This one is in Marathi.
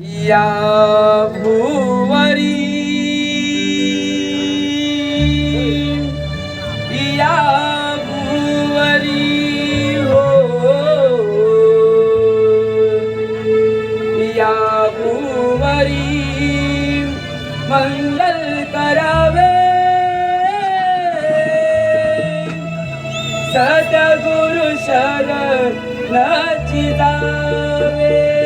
या भुवरी। या भुवरी हो। या भुवरी मंगल करावे। सदगुरु शरण नचिदावे